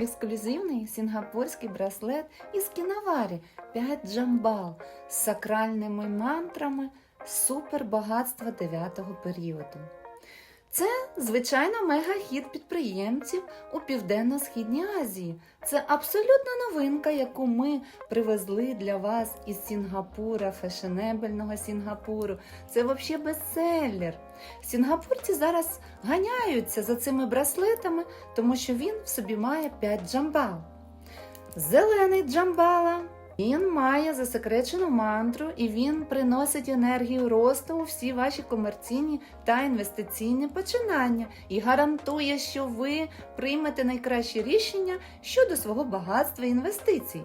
Ексклюзивний сінгапурський браслет із кіноварі 5 джамбал з сакральними мантрами супербагатства 9-го періоду. Це, звичайно, мегахід підприємців у Південно-Східній Азії. Це абсолютна новинка, яку ми привезли для вас із Сінгапура, фешенебельного Сінгапуру. Це взагалі бестселлер. Сінгапурці зараз ганяються за цими браслетами, тому що він в собі має 5 джамбал. Зелений джамбала. Він має засекречену мантру і він приносить енергію росту у всі ваші комерційні та інвестиційні починання і гарантує, що ви приймете найкращі рішення щодо свого багатства і інвестицій.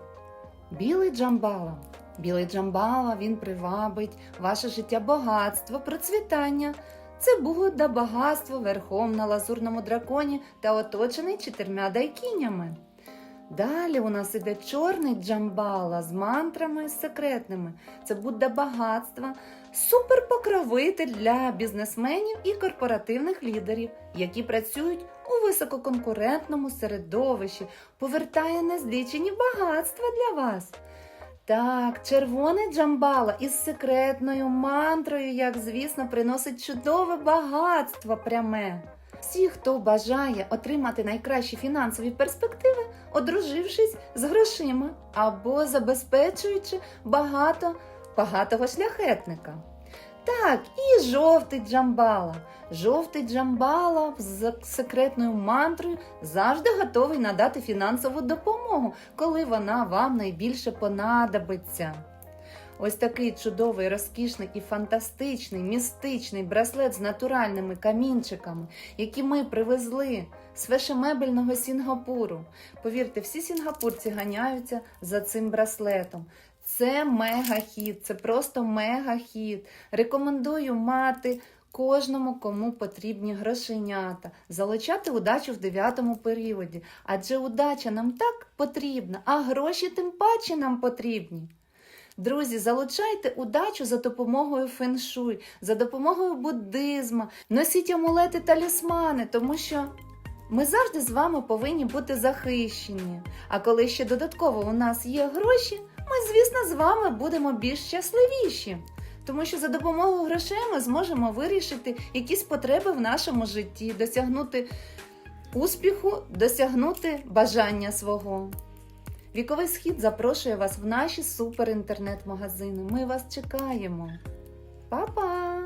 Білий джамбала. Білий джамбала він привабить ваше життя багатство, процвітання. Це Будда багатство верхом на лазурному драконі та оточений чотирма дайкінями. Далі у нас іде чорний джамбала з мантрами секретними. Це Будда багатства, суперпокровитель для бізнесменів і корпоративних лідерів, які працюють у висококонкурентному середовищі, повертає незлічені багатства для вас. Так, червоний джамбала із секретною мантрою, як звісно, приносить чудове багатство пряме. Всі, хто бажає отримати найкращі фінансові перспективи, одружившись з грошима або забезпечуючи багато багатого шляхетника. Так, і жовтий джамбала. Жовтий джамбала з секретною мантрою завжди готовий надати фінансову допомогу, коли вона вам найбільше понадобиться. Ось такий чудовий, розкішний і фантастичний містичний браслет з натуральними камінчиками, які ми привезли з фешемебельного Сінгапуру. Повірте, всі сінгапурці ганяються за цим браслетом. Це мега-хід, це просто мега-хід. Рекомендую мати кожному, кому потрібні грошенята, залучати удачу в дев'ятому періоді. Адже удача нам так потрібна, а гроші тим паче нам потрібні. Друзі, залучайте удачу за допомогою феншуй, за допомогою буддизму, носіть амулети талісмани, тому що ми завжди з вами повинні бути захищені. А коли ще додатково у нас є гроші, ми, звісно, з вами будемо більш щасливіші. Тому що за допомогою грошей ми зможемо вирішити якісь потреби в нашому житті, досягнути успіху, досягнути бажання свого. Віковий схід запрошує вас в наші супер інтернет-магазини. Ми вас чекаємо. Па-па!